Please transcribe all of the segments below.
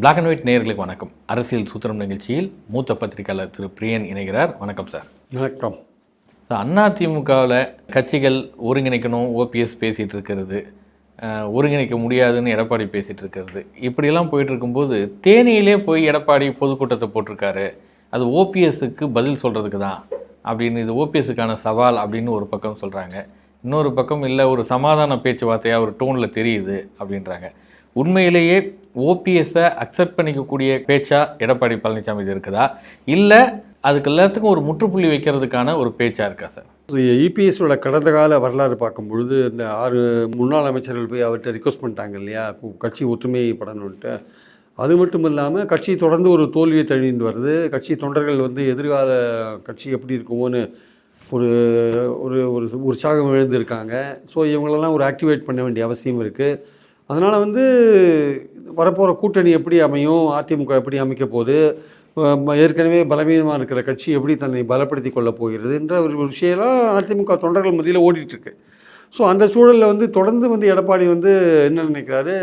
Black and white நேயர்களுக்கு வணக்கம். அரசியல் சூத்திரம் நிகழ்ச்சியில் மூத்த பத்திரிகையாளர் திரு பிரியன் இணைகிறார். வணக்கம் சார். வணக்கம். அதிமுகவில் கட்சிகள் ஒருங்கிணைக்கணும் ஓபிஎஸ் பேசிகிட்டு இருக்கிறது. ஒருங்கிணைக்க முடியாதுன்னு எடப்பாடி பேசிகிட்டு இருக்கிறது. இப்படியெல்லாம் போயிட்டு இருக்கும்போது தேனியிலே போய் எடப்பாடி பொதுக்கூட்டத்தை போட்டிருக்காரு. அது ஓபிஎஸ்க்கு பதில் சொல்கிறதுக்கு தான் அப்படின்னு இது ஓபிஎஸ்க்கான சவால் அப்படின்னு ஒரு பக்கம் சொல்கிறாங்க இன்னொரு பக்கம் இல்லை ஒரு சமாதான பேச்சுவார்த்தையாக ஒரு டோனில் தெரியுது அப்படின்றாங்க. உண்மையிலேயே ஓபிஎஸ்ஸை அக்செப்ட் பண்ணிக்கக்கூடிய பேச்சா எடப்பாடி பழனிசாமி இது இருக்குதா? இல்லை அதுக்கு எல்லாத்துக்கும் ஒரு முற்றுப்புள்ளி வைக்கிறதுக்கான ஒரு பேச்சா இருக்கா சார்? இபிஎஸோட கடந்த கால வரலாறு பார்க்கும் பொழுது இந்த ஆறு முன்னாள் அமைச்சர்கள் போய் அவர்கிட்ட ரிக்வஸ்ட் பண்ணிட்டாங்க இல்லையா? கட்சி கட்சி ஒற்றுமைப்படணுன்ட்டு அது மட்டும் இல்லாமல் கட்சி தொடர்ந்து ஒரு தோல்வியை தழுவிட்டு வருது. கட்சி தொண்டர்கள் வந்து எதிர்கால கட்சி எப்படி இருக்குமோன்னு ஒரு ஒரு ஒரு உற்சாகம் எழுந்திருக்காங்க ஸோ இவங்களெல்லாம் ஒரு ஆக்டிவேட் பண்ண வேண்டிய அவசியம் இருக்குது அதனால் வந்து வரப்போகிற கூட்டணி எப்படி அமையும்? அதிமுக எப்படி அமைக்க போகுது? ஏற்கனவே பலவீனமாக இருக்கிற கட்சி எப்படி தன்னை பலப்படுத்தி கொள்ளப் போகிறதுன்ற ஒரு விஷயம்லாம் அதிமுக தொண்டர்கள் மத்தியில் ஓடிட்டுருக்கு ஸோ அந்த சூழலில் வந்து தொடர்ந்து வந்து எடப்பாடி வந்து என்ன நினைக்கிறாரு?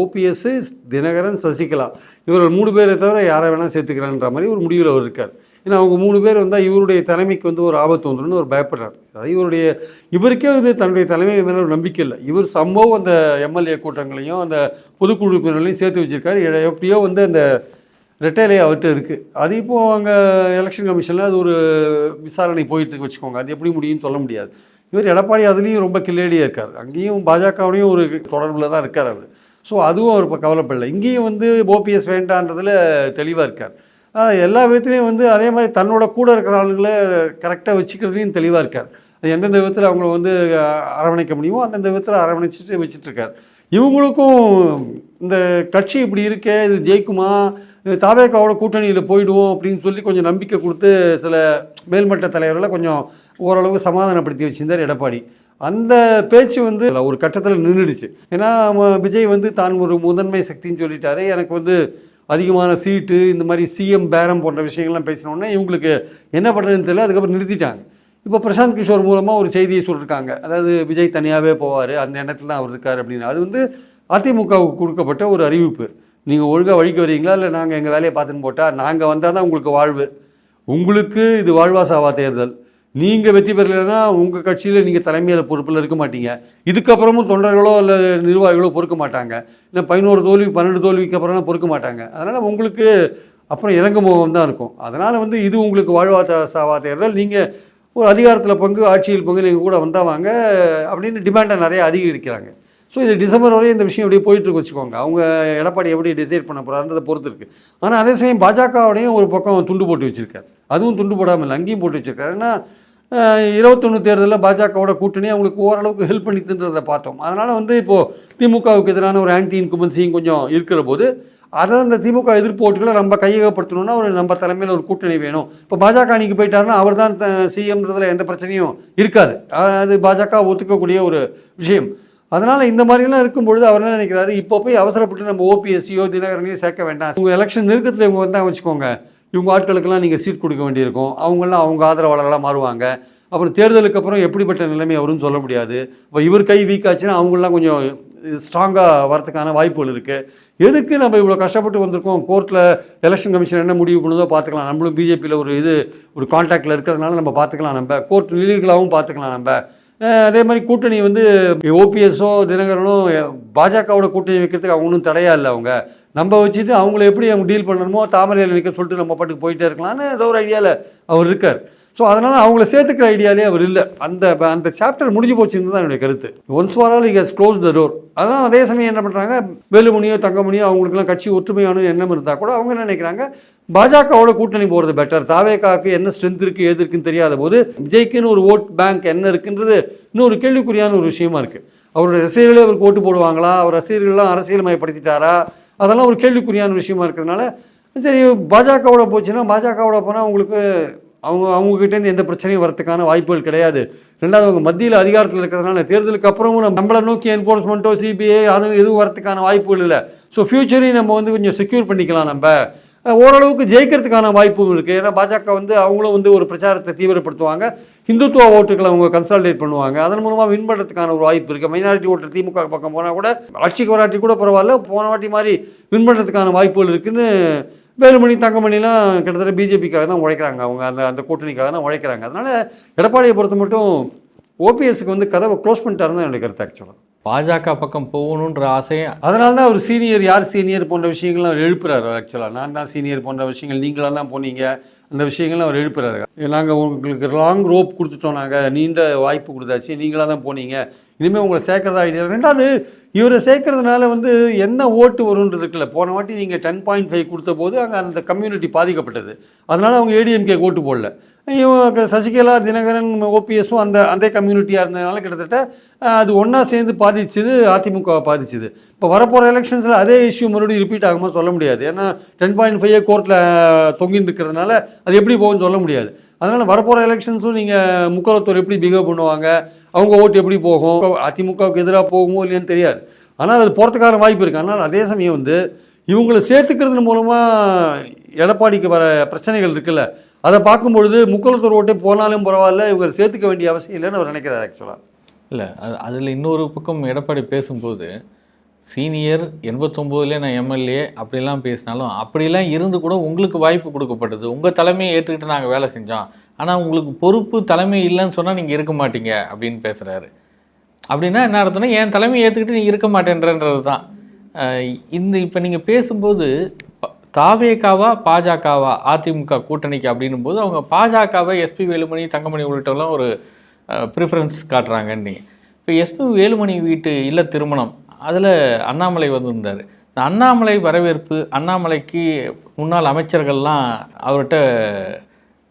ஓபிஎஸ் தினகரன் சசிகலா இவர்கள் மூணு பேரை தவிர யாரை வேணால் சேர்த்துக்கிறான்ற மாதிரி ஒரு முடிவில் அவர் இருக்கார். ஏன்னா அவங்க மூணு பேர் வந்தால் இவருடைய தலைமைக்கு வந்து ஒரு ஆபத்து வந்துடும் ஒரு பயப்படுறார். அதாவது இவருடைய இவருக்கே வந்து தன்னுடைய தலைமை மேலே ஒரு நம்பிக்கை இல்லை. இவர் சம்பவம் அந்த எம்எல்ஏ கூட்டங்களையும் அந்த பொதுக்குழு உறுப்பினர்களையும் சேர்த்து வச்சுருக்காரு. எப்படியோ வந்து அந்த ரெட்டையிலே அவர்கிட்ட இருக்குது அது இப்போது அங்கே எலெக்ஷன் கமிஷனில் அது ஒரு விசாரணை போயிட்டு வச்சுக்கோங்க. அது எப்படி முடியும்னு சொல்ல முடியாது. இவர் எடப்பாடி அதுலேயும் ரொம்ப கில்லேடியாக இருக்கார். அங்கேயும் பாஜகவுடையும் ஒரு தொடர்பில் தான் இருக்கார் அவர். ஸோ அதுவும் அவர் இப்போ கவலைப்படலை. இங்கேயும் வந்து ஓபிஎஸ் வேண்டான்றதில் தெளிவாக இருக்கார். எல்லா விதத்துலேயும் வந்து அதே மாதிரி தன்னோட கூட இருக்கிற ஆளுங்களை கரெக்டாக வச்சுக்கிறதுலையும் தெளிவாக இருக்கார். அது எந்தெந்த விதத்தில் அவங்கள வந்து அரவணைக்க முடியுமோ அந்தந்த விதத்தில் அரவணைச்சிட்டு வச்சுட்ருக்கார் இவங்களுக்கும் இந்த கட்சி இப்படி இருக்கே இது ஜெயிக்குமா தாவேக்காவோட கூட்டணியில் போயிடுவோம் அப்படின்னு சொல்லி கொஞ்சம் நம்பிக்கை கொடுத்து சில மேல்மட்ட தலைவர்களை கொஞ்சம் ஓரளவு சமாதானப்படுத்தி வச்சிருந்தார் எடப்பாடி. அந்த பேச்சு வந்து ஒரு கட்டத்தில் நின்றுடுச்சு ஏன்னா விஜய் வந்து தான் ஒரு முதன்மை சக்தின்னு சொல்லிட்டாரு. எனக்கு வந்து அதிகமான சீட்டு இந்த மாதிரி சிஎம் பேரம் போன்ற விஷயங்கள்லாம் பேசினோடனே இவங்களுக்கு என்ன பண்ணுறதுன்னு தெரியல அதுக்கப்புறம் நிறுத்திட்டாங்க. இப்போ பிரசாந்த் கிஷோர் மூலமாக ஒரு செய்தியை சொல்லியிருக்காங்க அதாவது விஜய் தனியாகவே போவார் அந்த இடத்துல தான் அவர் இருக்கார் அப்படின்னு. அது வந்து அதிமுகவுக்கு கொடுக்கப்பட்ட ஒரு அறிவிப்பு. நீங்கள் ஒழுங்காக வழிக்கு வரீங்களா இல்லை நாங்கள் எங்கள் வேலையை பார்த்துன்னு போட்டால் நாங்கள் வந்தால் தான் உங்களுக்கு வாழ்வு? உங்களுக்கு இது வாழ்வாசாவா தேர்தல்? நீங்கள் வெற்றி பெறலைன்னா உங்கள் கட்சியில் நீங்கள் தலைமையில் பொறுப்பில் இருக்க மாட்டீங்க. இதுக்கப்புறமும் தொண்டர்களோ இல்லை நிர்வாகிகளோ பொறுக்க மாட்டாங்க. இல்லை பதினோரு தோல்வி பன்னெண்டு தோல்விக்கு அப்புறம்லாம் பொறுக்க மாட்டாங்க. அதனால் உங்களுக்கு அப்புறம் இறங்கு முகம் தான் இருக்கும். அதனால் வந்து இது உங்களுக்கு வாழ்வா சாவா தேர்தல். நீங்கள் ஒரு அதிகாரத்தில் பங்கு ஆட்சியில் பங்கு நீங்கள் கூட வந்தாவாங்க அப்படின்னு டிமாண்டை நிறைய அதிகரிக்கிறாங்க. ஸோ இது டிசம்பர் வரையும் இந்த விஷயம் அப்படியே போயிட்டு இருக்கு வச்சுக்கோங்க. அவங்க எடப்பாடி எப்படி டிசைட் பண்ண போகிறாருன்றதை பொறுத்து இருக்கு. ஆனால் அதே சமயம் பாஜகவுடையும் ஒரு பக்கம் துண்டு போட்டு வச்சுருக்காரு. அதுவும் துண்டு போடாமல் இல்லை அங்கேயும் போட்டு வச்சுருக்காரு. ஏன்னா இருபத்தொன்று தேர்தலில் பாஜகவோட கூட்டணி அவங்களுக்கு ஓரளவுக்கு ஹெல்ப் பண்ணிட்டுன்றதை பார்த்தோம். அதனால் வந்து இப்போது திமுகவுக்கு எதிரான ஒரு ஆன்டி இன்குமன்சியும் கொஞ்சம் இருக்கிற போது அதை அந்த திமுக எதிர்ப்போட்டிகளை நம்ம கையகப்படுத்தணும்னா ஒரு நம்ம தலைமையில் ஒரு கூட்டணி வேணும். இப்போ பாஜக அணிக்கு போயிட்டாருன்னா அவர் தான் சிஎம்ன்றதுல எந்த பிரச்சனையும் இருக்காது. அது பாஜக ஒத்துக்கக்கூடிய ஒரு விஷயம். அதனால் இந்த மாதிரிலாம் இருக்கும்பொழுது அவர் என்ன நினைக்கிறாரு? இப்போ போய் அவசரப்பட்டு நம்ம ஓபிஎஸ்சியோ தினகரனையோ சேர்க்க வேண்டாம். உங்கள் எலெக்ஷன் நெருக்கத்தில் இவங்க வந்தால் வச்சுக்கோங்க. இவங்க ஆட்களுக்கெல்லாம் நீங்கள் சீட் கொடுக்க வேண்டியிருக்கும். அவங்களாம் அவங்க ஆதரவாளர்களாக மாறுவாங்க. அப்புறம் தேர்தலுக்கு அப்புறம் எப்படிப்பட்ட நிலைமை வரும்னு சொல்ல முடியாது. இப்போ இவர் கை வீக் ஆச்சுன்னா அவங்களாம் கொஞ்சம் ஸ்ட்ராங்காக வரதுக்கான வாய்ப்புகள் இருக்குது எதுக்கு நம்ம இவ்வளோ கஷ்டப்பட்டு வந்திருக்கோம்? கோர்ட்டில் எலெக்ஷன் கமிஷன் என்ன முடிவு பண்ணுதோ பார்த்துக்கலாம். நம்மளும் பிஜேபியில் ஒரு இது ஒரு கான்டாக்டில் இருக்கிறதுனால நம்ம பார்த்துக்கலாம் நம்ம. கோர்ட் நிலைகளாகவும் பார்த்துக்கலாம் நம்ம. அதே மாதிரி கூட்டணி வந்து ஓபிஎஸ்ஸோ தினகரனோ பாஜகவோட கூட்டணி வைக்கிறதுக்கு அவங்களும் தடையாக தடையா இல்லை அவங்க. நம்ம வச்சுட்டு அவங்கள எப்படி அவங்க டீல் பண்ணணுமோ தாமரையில் நிற்க சொல்லிட்டு நம்ம பாட்டுக்கு போயிட்டே இருக்கலாம்னு ஏதோ ஒரு ஐடியாவில் அவர் இருக்கார். ஸோ அதனால் அவங்கள சேர்த்துக்கிற ஐடியாலே அவர் இல்லை. அந்த அந்த சாப்டர் முடிஞ்சு போச்சுன்னு தான் என்னுடைய கருத்து. Once for all is close the door அதனால் அதே சமயம் என்ன பண்ணுறாங்க வேலுமணியோ தங்கமணியோ அவங்களுக்குலாம் கட்சி ஒற்றுமையான எண்ணம் இருந்தால் கூட அவங்க என்ன நினைக்கிறாங்க? பாஜகவோட கூட்டணி போகிறது பெட்டர் தாவேக்காவுக்கு என்ன ஸ்ட்ரென்த் இருக்குது எது இருக்குன்னு தெரியாத போது விஜய்க்குன்னு ஒரு ஓட் பேங்க் என்ன இருக்குன்றது இன்னொரு கேள்விக்குறியான ஒரு விஷயமா இருக்குது அவருடைய ரசிகர்களே அவருக்கு ஓட்டு போடுவாங்களா? அவர் ரசிகர்கள்லாம் அரசியல்மயப்படுத்திட்டாரா அதெல்லாம் ஒரு கேள்விக்குறியான விஷயமா இருக்கிறதுனால சரி பாஜகவோட போச்சுன்னா பாஜகவோட போனால் உங்களுக்கு அவங்க அவங்ககிட்டேருந்து எந்த பிரச்சனையும் வரத்துக்கான வாய்ப்புகள் கிடையாது. ரெண்டாவது அவங்க மத்தியில் அதிகாரத்தில் இருக்கிறதுனால தேர்தலுக்கு அப்புறமும் நம்ம நம்மளை நோக்கி என்ஃபோர்ஸ்மெண்ட்டோ சிபிஐ அது எதுவும் வரத்துக்கான வாய்ப்புகள் இல்லை. ஸோ ஃப்யூச்சரையும் நம்ம வந்து கொஞ்சம் செக்யூர் பண்ணிக்கலாம் நம்ம. ஓரளவுக்கு ஜெயிக்கிறதுக்கான வாய்ப்பும் இருக்குது ஏன்னா பாஜக வந்து அவங்களும் வந்து ஒரு பிரச்சாரத்தை தீவிரப்படுத்துவாங்க. இந்துத்துவ ஓட்டுகளை அவங்க கன்சால்டேட் பண்ணுவாங்க. அதன் மூலமாக வின் பண்ணுறதுக்கான ஒரு வாய்ப்பு இருக்குது மைனாரிட்டி ஓட்டர் திமுக பக்கம் போனால் கூட ஆட்சிக்கு வராட்டி கூட பரவாயில்ல. போன வாட்டி மாதிரி வின் பண்ணுறதுக்கான வாய்ப்புகள் இருக்குதுன்னு வேலுமணி தங்கமணிலாம் கிட்டத்தட்ட பிஜேபிக்காக தான் உழைக்கிறாங்க. அவங்க அந்த அந்த கூட்டணிக்காக தான் உழைக்கிறாங்க. அதனால் எடப்பாடியை பொறுத்த மட்டும் ஓபிஎஸ்க்கு வந்து கதவை க்ளோஸ் பண்ணிட்டாருன்னு தான் என்னுடைய கருத்து ஆக்சுவலாக பாஜக பக்கம் போகணுன்ற ஆசை அதனால தான் அவர் சீனியர் யார் சீனியர் போன்ற விஷயங்கள்லாம் எழுப்புறாரு ஆக்சுவலாக நான் தான் சீனியர் போன்ற விஷயங்கள் நீங்களாம் தான் போனீங்க. அந்த விஷயங்கள்லாம் அவர் எழுப்புறாரு. நாங்கள் உங்களுக்கு லாங் ரோப் கொடுத்துட்டோம் நாங்கள் நீண்ட வாய்ப்பு கொடுத்தாச்சு. நீங்களாக தான் போனீங்க. இனிமேல் உங்களை சேர்க்குறதா ஐடியா ரெண்டாவது இவரை சேர்க்கறதுனால வந்து என்ன ஓட்டு வரும்ன்றது இருக்குல்ல. போன வாட்டி நீங்கள் டென் பாயிண்ட் ஃபைவ் கொடுத்த போது அங்கே அந்த கம்யூனிட்டி பாதிக்கப்பட்டது. அதனால அவங்க ஏடிஎம்கே ஓட்டு போடல. இவங்க சசிகலா தினகரன் ஓபிஎஸும் அந்த அந்த கம்யூனிட்டியாக இருந்ததுனால கிட்டத்தட்ட அது ஒன்றா சேர்ந்து பாதிச்சது அதிமுகவை பாதிச்சுது. இப்போ வரப்போகிற எலெக்ஷன்ஸில் அதே இஷ்யூ மறுபடியும் ரிப்பீட் ஆகுமா சொல்ல முடியாது. ஏன்னா டென் பாயிண்ட் ஃபைவ் கோர்ட்டில் தொங்கின்னு இருக்கிறதுனால அது எப்படி போகும்னு சொல்ல முடியாது. அதனால் வரப்போகிற எலெக்ஷன்ஸும் நீங்கள் முக்கலத்தோர் எப்படி பிஹேவ் பண்ணுவாங்க அவங்க ஓட்டு எப்படி போகும் அதிமுகவுக்கு எதிராக போகுமோ இல்லையான்னு தெரியாது. ஆனால் அது போகிறதுக்கான வாய்ப்பு இருக்குது ஆனால் அதே சமயம் வந்து இவங்களை சேர்த்துக்கிறது மூலமாக எடப்பாடிக்கு வர பிரச்சனைகள் இருக்குல்ல அதை பார்க்கும்பொழுது முக்கலத்தோர் ஓட்டே போனாலும் பரவாயில்ல இவங்க சேர்த்துக்க வேண்டிய அவசியம் இல்லைன்னு அவர் நினைக்கிறார் ஆக்சுவலாக இல்லை அது அதில் இன்னொரு பக்கம் எடப்பாடி பேசும்போது சீனியர் எண்பத்தொம்போதுலேயே நான் எம்எல்ஏ அப்படிலாம் பேசினாலும் அப்படிலாம் இருந்து கூட உங்களுக்கு வாய்ப்பு கொடுக்கப்பட்டது. உங்கள் தலைமையை ஏற்றுக்கிட்டு நாங்கள் வேலை செஞ்சோம். ஆனால் உங்களுக்கு பொறுப்பு தலைமை இல்லைன்னு சொன்னால் நீங்கள் இருக்க மாட்டீங்க அப்படின்னு பேசுகிறாரு அப்படின்னா என்ன அர்த்தம்னா என் தலைமையை ஏற்றுக்கிட்டு நீ இருக்க மாட்டேன்றன்றது தான் இந்த இப்போ நீங்கள் பேசும்போது தாவேகாவா பாஜகவா அதிமுக கூட்டணிக்கு அப்படின்னும் போது அவங்க பாஜகவை எஸ்பி வேலுமணி தங்கமணி உள்ளிட்டவெல்லாம் ஒரு ப்ரிஃபரன்ஸ் காட்டுறாங்கன்னு. இப்போ எஸ்பி வேலுமணி வீட்டு இல்ல திருமணம் அதில் அண்ணாமலை வந்திருந்தார். இந்த அண்ணாமலை வரவேற்பு அண்ணாமலைக்கு முன்னாள் அமைச்சர்கள்லாம் அவர்கிட்ட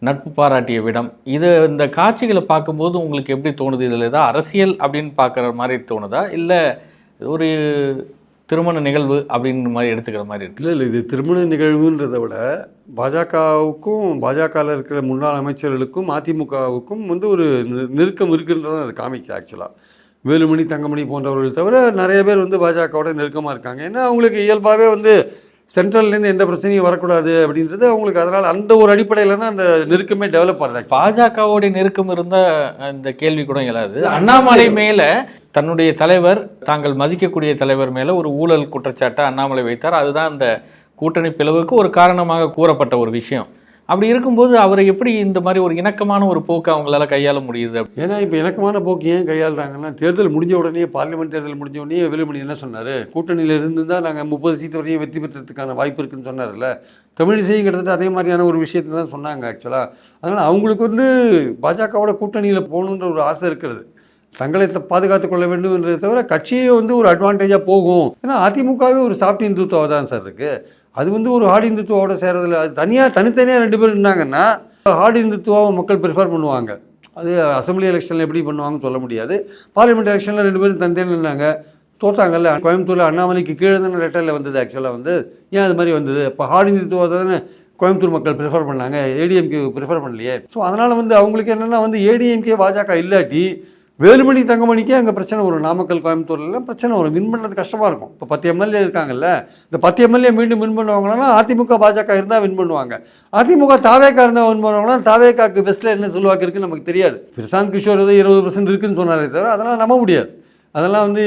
நட்பு பாராட்டிய விடம். இது இந்த காட்சிகளை பார்க்கும்போது உங்களுக்கு எப்படி தோணுது? இதில் ஏதாவது அரசியல் அப்படின்னு பார்க்குற மாதிரி தோணுதா? இல்லை ஒரு திருமண நிகழ்வு அப்படின்னு மாதிரி எடுத்துக்கிற மாதிரி இருக்கு. இல்லை இல்லை இது திருமண நிகழ்வுன்றதை விட பாஜகவுக்கும் பாஜகவில் இருக்கிற முன்னாள் அமைச்சர்களுக்கும் அதிமுகவுக்கும் வந்து ஒரு நெருக்கம் இருக்குன்றதை அது காமிக்க ஆக்சுவலாக வேலுமணி தங்கமணி போன்றவர்கள் தவிர நிறைய பேர் வந்து பாஜகவோட நெருக்கமாக இருக்காங்க. ஏன்னா அவங்களுக்கு இயல்பாகவே வந்து சென்ட்ரல்லேருந்து எந்த பிரச்சனையும் வரக்கூடாது அப்படின்றது அவங்களுக்கு அதனால் அந்த ஒரு அடிப்படையில் தான் அந்த நெருக்கமே டெவலப் ஆகுது பாஜகவோட நெருக்கம் இருந்த இந்த கேள்வி கூட இயலாது. அண்ணாமலை மேல தன்னுடைய தலைவர் தாங்கள் மதிக்கக்கூடிய தலைவர் மேல ஒரு ஊழல் குற்றச்சாட்டை அண்ணாமலை வைத்தார். அதுதான் அந்த கூட்டணி பிளவுக்கு ஒரு காரணமாக கூறப்பட்ட ஒரு விஷயம். அப்படி இருக்கும்போது அவரை எப்படி இந்த மாதிரி ஒரு இணக்கமான ஒரு போக்கு அவங்களால கையாள முடியுது ஏன்னா இப்போ இணக்கமான போக்கு ஏன் கையாளுறாங்கன்னா தேர்தல் முடிஞ்ச உடனே பார்லிமெண்ட் தேர்தல் முடிஞ்ச உடனே வேலுமணி என்ன சொன்னார்? கூட்டணியில் இருந்து தான் நாங்கள் முப்பது சீட்டு வரையும் வெற்றி பெற்றதுக்கான வாய்ப்பு இருக்குன்னு சொன்னார்ல தமிழிசையும் கிட்டத்தட்ட அதே மாதிரியான ஒரு விஷயத்தை தான் சொன்னாங்க ஆக்சுவலாக அதனால் அவங்களுக்கு வந்து பாஜகவோட கூட்டணியில் போகணுன்ற ஒரு ஆசை இருக்கிறது. தங்களை த- பாதுகாத்துக் கொள்ள வேண்டும் என்றதை தவிர கட்சியே வந்து ஒரு அட்வான்டேஜாக போகும். ஏன்னா அதிமுகவே ஒரு சாஃப்ட் இந்துத்துவா தான் சார் இருக்குது அது வந்து ஒரு ஹாடி இந்துத்துவோட சேரதில்ல அது தனியாக தனித்தனியாக ரெண்டு பேர் இருந்தாங்கன்னா ஹார்ட் இந்துத்துவாவை மக்கள் ப்ரிஃபர் பண்ணுவாங்க. அது அசம்பிளி எலெக்ஷனில் எப்படி பண்ணுவாங்கன்னு சொல்ல முடியாது. பார்லிமெண்ட் எலெக்ஷனில் ரெண்டு பேரும் தனித்தனியாக நின்னாங்க. தோத்தாங்கல்ல கோயம்புத்தூரில் அண்ணாமலைக்கு கீழே தானே லெட்டரில் வந்தது ஆக்சுவலாக வந்து. ஏன் அது மாதிரி வந்தது? இப்போ ஹாடி இந்துத்துவா தானே கோயம்புத்தூர் மக்கள் ப்ரிஃபர் பண்ணாங்க. ஏடிஎம்கே ப்ரிஃபர் பண்ணலையே. ஸோ அதனால் வந்து அவங்களுக்கு என்னென்னா வந்து ஏடிஎம்கே பாஜக இல்லாட்டி வேலுமணி தங்கமணிக்கே அங்கே பிரச்சனை வரும். நாமக்கல் கோயம்புத்தூர்லாம் பிரச்சனை வரும். வின் பண்ணுறது கஷ்டமாக இருக்கும். இப்போ பத்து எம்எல்ஏ இருக்காங்கல்ல இந்த பத்து எம்எல்ஏ மீண்டும் வின் பண்ணுவாங்கன்னா அதிமுக பாஜக இருந்தால் வின் பண்ணுவாங்க. அதிமுக தாவேக்கா இருந்தால் வின் பண்ணுவாங்கன்னா தாவேக்காக்கு பெஸ்ட்டில் என்ன செல்வாக்கு இருக்குன்னு நமக்கு தெரியாது. பிரசாந்த் கிஷோர் ஏதோ இருபது பர்சன்ட் இருக்குன்னு சொன்னாரே தவிர அதெல்லாம் நம்ப முடியாது. அதெல்லாம் வந்து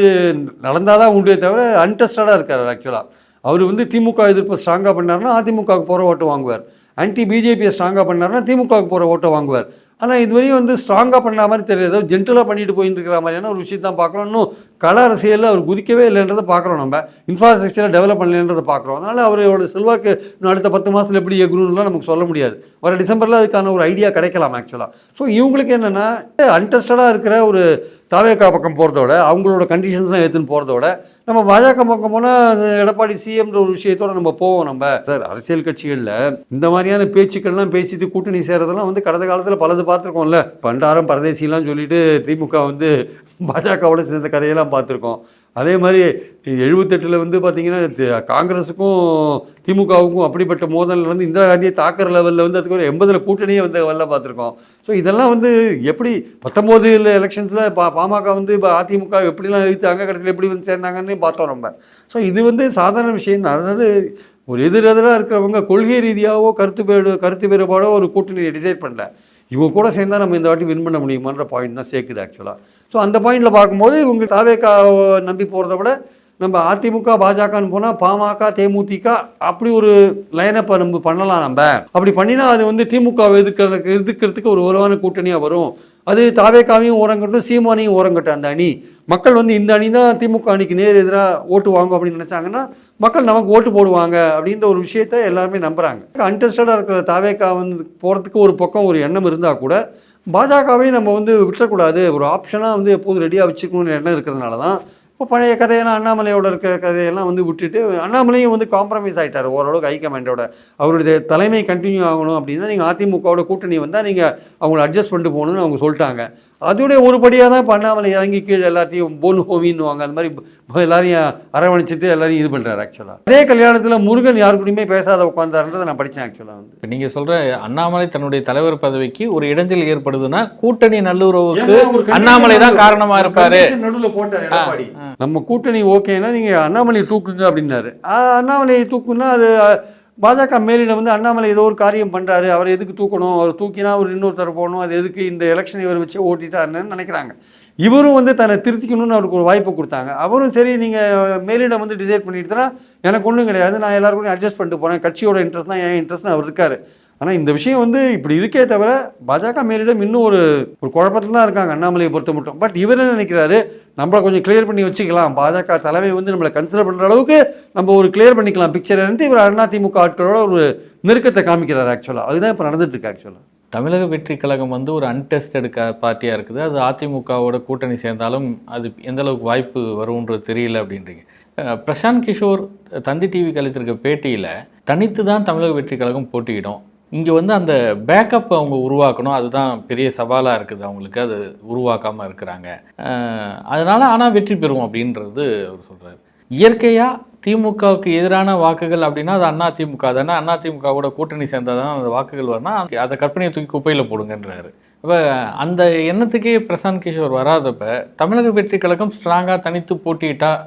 நடந்தால் தான் உண்டே தவிர அன்டெஸ்டடாக இருக்கார் ஆக்சுவலாக அவர் வந்து திமுக எதிர்ப்பு ஸ்ட்ராங்காக பண்ணாருன்னா அதிமுகவுக்கு போகிற ஓட்டு வாங்குவார். ஆன்டி பிஜேபியை ஸ்ட்ராங்காக பண்ணாருன்னா திமுகவுக்கு போகிற ஓட்டை வாங்குவார். ஆனால் இதுவரையும் வந்து ஸ்ட்ராங்காக பண்ண மாதிரி தெரியாது. ஜென்டலாக பண்ணிட்டு போயின்னு இருக்கிற மாதிரியான ஒரு விஷயத்தான் பார்க்குறோம். இன்னும் கள அரசியலில் அவர் குதிக்கவே இல்லைன்றதை பார்க்குறோம் நம்ம. இன்ஃப்ராஸ்ட்ரக்சரை டெவலப் பண்ணலன்றதை பார்க்குறோம். அதனால் அவரோட செல்வாக்கு இன்னும் அடுத்த பத்து மாதத்தில் எப்படி எகுருன்னுலாம் நமக்கு சொல்ல முடியாது. வர டிசம்பரில் அதுக்கான ஒரு ஐடியா கிடைக்கலாம் ஆக்சுவலாக ஸோ இவங்களுக்கு என்னென்னா அன்டெஸ்டடாக இருக்கிற ஒரு தாவேக்கா பக்கம் போகிறதோட அவங்களோட கண்டிஷன்ஸ்லாம் எடுத்துன்னு போகிறதோட நம்ம பாஜக பக்கம் போனால் எடப்பாடி சிஎம்ன்ற ஒரு விஷயத்தோட நம்ம போவோம் நம்ம. சார் அரசியல் கட்சிகளில் இந்த மாதிரியான பேச்சுக்கள்லாம் பேசிட்டு கூட்டணி சேரதெல்லாம் வந்து கடந்த காலத்தில் பலது பார்த்துருக்கோம்ல. பண்டாரம் பரதேசிலாம் சொல்லிட்டு திமுக வந்து பாஜகவோட சேர்ந்த கதையெல்லாம் பார்த்துருக்கோம். அதே மாதிரி எழுபத்தெட்டில் வந்து பார்த்தீங்கன்னா காங்கிரஸுக்கும் திமுகவுக்கும் அப்படிப்பட்ட மோதல் வந்து இந்திரா காந்தியை தாக்குற லெவலில் வந்து அதுக்கு ஒரு எண்பதில் கூட்டணியே வந்து வரல பார்த்துருக்கோம். ஸோ இதெல்லாம் வந்து எப்படி பத்தொம்போது எலெக்ஷன்ஸில் பா பாமக வந்து இப்போ அதிமுக எப்படிலாம் எழுத்தாங்க கடைசியில் எப்படி வந்து சேர்ந்தாங்கன்னு பார்த்தோம் நம்ம. ஸோ இது வந்து சாதாரண விஷயம் தான். அதாவது ஒரு எதிர் எதிராக இருக்கிறவங்க கொள்கை ரீதியாகவோ கருத்து வேறு கருத்து வேறுபாடோ ஒரு கூட்டணியை டிசைட் பண்ணல. இவங்க கூட சேர்ந்தா நம்ம இந்த வாட்டி வின் பண்ண முடியுமான்ற பாயிண்ட் தான் சேர்க்குது ஆக்சுவலாக ஸோ அந்த பாயிண்டில் பார்க்கும்போது இவங்க தாவேக்காவை நம்பி போகிறத விட நம்ம அதிமுக பாஜகன்னு போனால் பாமக தேமுதிக அப்படி ஒரு லைனப்பை நம்ம பண்ணலாம் நம்ம. அப்படி பண்ணினா அது வந்து திமுக எதிர்க்கிற எதிர்க்கிறதுக்கு ஒரு உறவான கூட்டணியாக வரும். அது தாவேக்காவையும் ஓரங்கட்டும் சீமானையும் ஓரங்கட்டும் அந்த அணி. மக்கள் வந்து இந்த அணி தான் திமுக அணிக்கு நேர் எதிராக ஓட்டு வாங்கும் அப்படின்னு நினச்சாங்கன்னா மக்கள் நமக்கு ஓட்டு போடுவாங்க அப்படின்ற ஒரு விஷயத்த எல்லாருமே நம்புகிறாங்க அன்டெஸ்டடாக இருக்கிற தாவேக்கா வந்து போகிறதுக்கு ஒரு பக்கம் ஒரு எண்ணம் இருந்தால் கூட பாஜகவையும் நம்ம வந்து விட்டுறக்கூடாது. ஒரு ஆப்ஷனாக வந்து எப்போதும் ரெடியாக வச்சுக்கணும்னு எண்ணம் இருக்கிறதுனால தான் இப்போ பழைய கதையெல்லாம் அண்ணாமலையோட இருக்க கதையெல்லாம் வந்து விட்டுட்டு அண்ணாமலையும் வந்து காம்ப்ரமைஸ் ஆகிட்டார் ஓரளவுக்கு ஹைகமாண்டோட அவருடைய தலைமை கண்டினியூ ஆகணும் அப்படின்னா நீங்கள் அதிமுகவோட கூட்டணி வந்தால் நீங்கள் அவங்கள அட்ஜஸ்ட் பண்ணிட்டு போகணும்னு அவங்க சொல்லிட்டாங்க. அதோடைய ஒரு படியாக தான் இப்போ அண்ணாமலை இறங்கி கீழே எல்லாத்தையும் போன் ஹோமின்னுவாங்க. அந்த மாதிரி எல்லாரையும் அரவணைச்சிட்டு எல்லாரையும் இது பண்ணுறாரு ஆக்சுவலாக அதே கல்யாணத்தில் முருகன் யாரு கூடயுமே பேசாத உட்காந்தாருன்றதை நான் படித்தேன் ஆக்சுவலாக வந்து. இப்ப நீங்க சொல்ற அண்ணாமலை தன்னுடைய தலைவர் பதவிக்கு ஒரு இடைஞ்சல் ஏற்படுதுன்னா கூட்டணி நல்லுறவுக்கு அண்ணாமலை தான் நடுவுல- காரணமா ஒரு இருப்பாரு. நடுவுல போட்டார் எடப்பாடி. நம்ம கூட்டணி ஓகேனா நீங்க அண்ணாமலை தூக்குங்க அப்படின்னாரு. ஆ, அண்ணாமலை தூக்குனா அது பாஜக மேலிடம் வந்து அண்ணாமலை ஏதோ ஒரு காரியம் பண்ணுறாரு அவர் எதுக்கு தூக்கணும்? அவர் தூக்கினா அவர் இன்னொருத்தர் போகணும் அது எதுக்கு இந்த எலெக்ஷன் இவர் வச்சு ஓட்டிட்டாருன்னு நினைக்கிறாங்க. இவரும் வந்து தன்னை திருத்திக்கணும்னு அவருக்கு ஒரு வாய்ப்பு கொடுத்தாங்க. அவரும் சரி நீங்கள் மேலிடம் வந்து டிசைட் பண்ணிட்டுனா எனக்கு ஒன்றும் கிடையாது. நான் எல்லாருக்கும் அட்ஜஸ்ட் பண்ணிட்டு போகிறேன் கட்சியோட இன்ட்ரெஸ்ட் தான் என் இன்ட்ரெஸ்ட்னு அவர் இருக்காரு. ஆனால் இந்த விஷயம் வந்து இப்படி இருக்கே தவிர பாஜக மேலிடம் இன்னும் ஒரு ஒரு குழப்பத்தில் தான் இருக்காங்க. அண்ணாமலையை பொறுத்த மட்டும். பட் இவர் என்ன நினைக்கிறாரு? நம்மளை கொஞ்சம் கிளியர் பண்ணி வச்சுக்கலாம். பாஜக தலைமை வந்து நம்மளை கன்சிடர் பண்ணுற அளவுக்கு நம்ம ஒரு கிளியர் பண்ணிக்கலாம். பிக்சர்ன்ட்டு இவர் அதிமுக ஆட்களோட ஒரு நெருக்கத்தை காமிக்கிறார் ஆக்சுவலாக அதுதான் இப்போ நடந்துட்டு இருக்கு ஆக்சுவலாக தமிழக வெற்றி கழகம் வந்து ஒரு அன்டெஸ்டட் க பார்ட்டியாக இருக்குது. அது அதிமுகவோட கூட்டணி சேர்ந்தாலும் அது எந்த அளவுக்கு வாய்ப்பு வரும்ன்றது தெரியல அப்படின்றீங்க. பிரசாந்த் கிஷோர் தந்தி டிவி கழித்திருக்க பேட்டியில் தனித்து தான் தமிழக வெற்றி கழகம் போட்டியிடும். இங்கே வந்து அந்த பேக்கப் அவங்க உருவாக்கணும். அதுதான் பெரிய சவாலாக இருக்குது. அவங்களுக்கு அது உருவாக்காமல் இருக்கிறாங்க. அதனால் ஆனால் வெற்றி பெறும் அப்படின்றது அவர் சொல்கிறார் இயற்கையாக திமுகவுக்கு எதிரான வாக்குகள் அப்படின்னா அது அண்ணா திமுக தானே? அண்ணா திமுகவோட கூட்டணி சேர்ந்தால் தான் அந்த வாக்குகள் வரணும் அதை கற்பனையை தூக்கி குப்பையில் போடுங்கன்றாரு. இப்போ அந்த எண்ணத்துக்கே பிரசாந்த் கிஷோர் வராதப்ப தமிழக வெற்றி கழகம் ஸ்ட்ராங்காக தனித்து போட்டியிட்டால்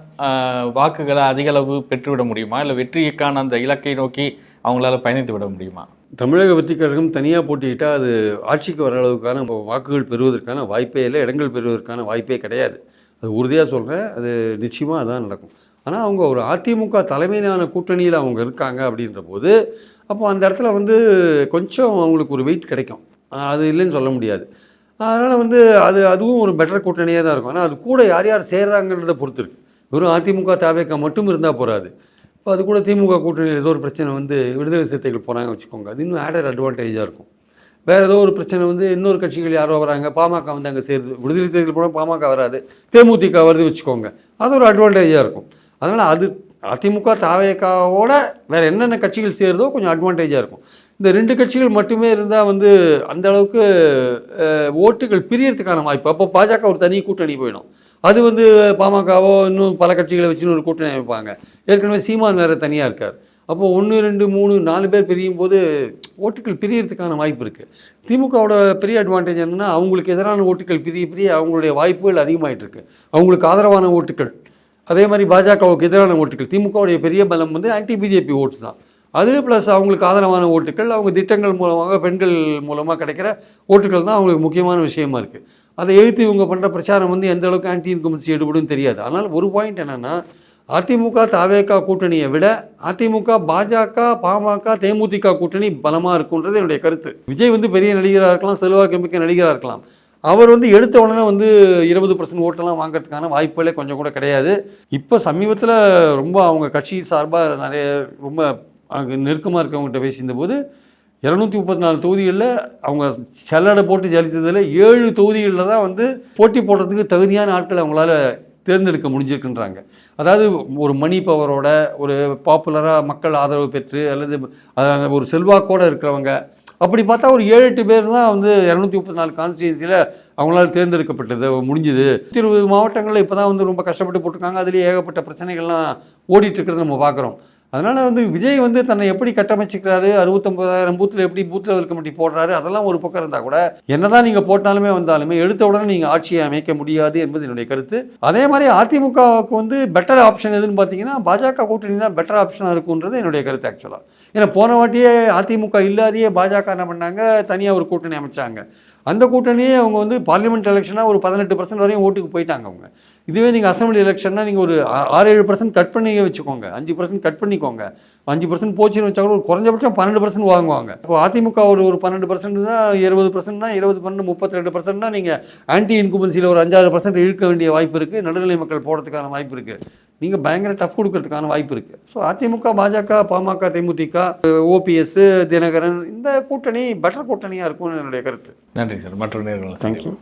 வாக்குகளை அதிகளவு பெற்றுவிட முடியுமா? இல்லை வெற்றிக்கான அந்த இலக்கை நோக்கி அவங்களால பயணித்து விட முடியுமா? தமிழக வெற்றி கழகம் தனியாக போட்டிக்கிட்டால் அது ஆட்சிக்கு வர அளவுக்கான வாக்குகள் பெறுவதற்கான வாய்ப்பே இல்லை இடங்கள் பெறுவதற்கான வாய்ப்பே கிடையாது. அது உறுதியாக சொல்கிறேன் அது நிச்சயமாக அதான் நடக்கும். ஆனால் அவங்க ஒரு அதிமுக தலைமையிலான கூட்டணியில் அவங்க இருக்காங்க அப்படின்ற போது அப்போ அந்த இடத்துல வந்து கொஞ்சம் அவங்களுக்கு ஒரு வெயிட் கிடைக்கும். அது இல்லைன்னு சொல்ல முடியாது. அதனால் வந்து அது அதுவும் ஒரு பெட்டர் கூட்டணியாக தான் இருக்கும். ஆனால் அது கூட யார் யார் சேர்றாங்கன்றதை பொறுத்து இருக்குது வெறும் அதிமுக தாவேக்கா மட்டும் இருந்தால் போகாது இப்போ அது கூட திமுக கூட்டணியில் ஏதோ ஒரு பிரச்சனை வந்து விடுதலை சிறுத்தைகள் போகிறாங்க வச்சுக்கோங்க. அது இன்னும் ஆடட் அட்வான்டேஜாக இருக்கும். வேறு ஏதோ ஒரு பிரச்சனை வந்து இன்னொரு கட்சிகள் யாரோ வராங்க பாமக வந்து அங்கே சேருது. விடுதலை சிறுத்தைகள் போனால் பாமக வராது. தேமுதிக வருது வச்சுக்கோங்க. அது ஒரு அட்வான்டேஜாக இருக்கும். அதனால் அது அதிமுக தாவேக்காவோட வேறு என்னென்ன கட்சிகள் சேருதோ கொஞ்சம் அட்வான்டேஜாக இருக்கும். இந்த ரெண்டு கட்சிகள் மட்டுமே இருந்தால் வந்து அந்த அளவுக்கு ஓட்டுகள் பிரியறதுக்கான வாய்ப்பு. அப்போ பாஜக ஒரு தனி கூட்டணி போயிடும். அது வந்து பாமகவோ இன்னும் பல கட்சிகளை வச்சுன்னு ஒரு கூட்டணி அமைப்பாங்க. ஏற்கனவே சீமான் வேறு தனியாக இருக்கார். அப்போது ஒன்று ரெண்டு மூணு நாலு பேர் பிரியும் போது ஓட்டுகள் பிரியறதுக்கான வாய்ப்பு இருக்குது திமுகவோட பெரிய அட்வான்டேஜ் என்னென்னா அவங்களுக்கு எதிரான ஓட்டுகள் பிரிய பிரிய அவங்களுடைய வாய்ப்புகள் அதிகமாகிட்டு இருக்கு. அவங்களுக்கு ஆதரவான ஓட்டுகள். அதே மாதிரி பாஜகவுக்கு எதிரான ஓட்டுகள். திமுகவுடைய பெரிய பலம் வந்து ஆன்டி பிஜேபி ஓட்ஸ் தான். அது ப்ளஸ் அவங்களுக்கு ஆதரவான ஓட்டுகள் அவங்க திட்டங்கள் மூலமாக பெண்கள் மூலமாக கிடைக்கிற ஓட்டுகள் தான் அவங்களுக்கு முக்கியமான விஷயமா இருக்குது அதை எதிர்த்து இவங்க பண்ணுற பிரச்சாரம் வந்து எந்த அளவுக்கு ஆன்டி இன்கமன்சி எடுபடும் தெரியாது. ஆனால் ஒரு பாயிண்ட் என்னென்னா அதிமுக தாவேக கூட்டணியை விட அதிமுக பாஜக பாமக தேமுதிக கூட்டணி பலமாக இருக்குன்றது என்னுடைய கருத்து. விஜய் வந்து பெரிய நடிகராக இருக்கலாம் செல்வாக்கு மிக்க நடிகராக இருக்கலாம். அவர் வந்து எடுத்த உடனே வந்து இருபது பர்சன்ட் ஓட்டெல்லாம் வாங்குறதுக்கான வாய்ப்புகளே கொஞ்சம் கூட கிடையாது. இப்போ சமீபத்தில் ரொம்ப அவங்க கட்சி சார்பாக நிறைய ரொம்ப அங்கே நெருக்கமாக இருக்கவங்ககிட்ட பேசியிருந்த போது இரநூத்தி முப்பத்தி நாலு தொகுதிகளில் அவங்க செல்லடை போட்டு ஜலித்ததில் ஏழு தொகுதிகளில் தான் வந்து போட்டி போடுறதுக்கு தகுதியான ஆட்களை அவங்களால தேர்ந்தெடுக்க முடிஞ்சிருக்குன்றாங்க. அதாவது ஒரு மணி பவரோட ஒரு பாப்புலராக மக்கள் ஆதரவு பெற்று அல்லது ஒரு செல்வாக்கோடு இருக்கிறவங்க அப்படி பார்த்தா ஒரு ஏழு எட்டு பேர் தான் வந்து இரநூத்தி முப்பத்தி நாலு கான்ஸ்டியூன்சியில் அவங்களால தேர்ந்தெடுக்கப்பட்டது முடிஞ்சுது. இருபது மாவட்டங்களில் இப்போ தான் வந்து ரொம்ப கஷ்டப்பட்டு போட்டிருக்காங்க. அதுலேயே ஏகப்பட்ட பிரச்சனைகள்லாம் ஓடிட்டு இருக்கிறத நம்ம பார்க்குறோம் அதனால் வந்து விஜய் வந்து தன்னை எப்படி கட்டமைச்சிக்கிறாரு? அறுபத்தொம்பதாயிரம் பூத்தில் எப்படி பூத் லெவல் கமிட்டி போடுறாரு? அதெல்லாம் ஒரு பக்கம் இருந்தால் கூட என்னதான் நீங்கள் போட்டாலுமே வந்தாலுமே எடுத்த உடனே நீங்கள் ஆட்சியை அமைக்க முடியாது என்பது என்னுடைய கருத்து. அதே மாதிரி அதிமுகவுக்கு வந்து பெட்டர் ஆப்ஷன் எதுன்னு பார்த்தீங்கன்னா பாஜக கூட்டணி தான் பெட்டர் ஆப்ஷனாக இருக்குன்றது என்னுடைய கருத்து ஆக்சுவலாக ஏன்னா போன வாட்டியே அதிமுக இல்லாதையே பாஜக என்ன பண்ணாங்க? தனியாக ஒரு கூட்டணி அமைச்சாங்க. அந்த கூட்டணியே அவங்க வந்து பார்லிமெண்ட் எலெக்ஷனாக ஒரு பதினெட்டு பர்சன்ட் வரையும் ஓட்டுக்கு போயிட்டாங்க அவங்க. இதுவே நீங்கள் அசம்பிளி எலெக்ஷன்னா நீங்கள் ஒரு ஆறு ஏழு பர்சன்ட் கட் பண்ணி வச்சுக்கோங்க. அஞ்சு பர்சன்ட் கட் பண்ணிக்கோங்க. அஞ்சு பர்சன்ட் போச்சுன்னு வச்சா கூட ஒரு குறைஞ்சபட்சம் பன்னெண்டு பர்சன்ட் வாங்குவாங்க. இப்போ அதிமுக ஒரு ஒரு பன்னெண்டு பர்சன்ட் தான் இருபது பர்சன்ட்னா இருபது பன்னெண்டு முப்பத்தி ரெண்டு பர்சன்ட்னா நீங்கள் ஆன்டி இன்குபன்சியில் ஒரு அஞ்சாறு பர்சன்ட் இழுக்க வேண்டிய வாய்ப்பு இருக்குது நடுநிலை மக்கள் போடுறதுக்கான வாய்ப்பு இருக்குது நீங்கள் பயங்கர டஃப் கொடுக்கறதுக்கான வாய்ப்பு இருக்குது ஸோ அதிமுக பாஜக பாமக தேமுதிக ஓபிஎஸ் தினகரன் இந்த கூட்டணி பெட்டர் கூட்டணியாக இருக்கும்னு என்னுடைய கருத்து. நன்றி சார். மற்ற நேர்கள் தேங்க்யூ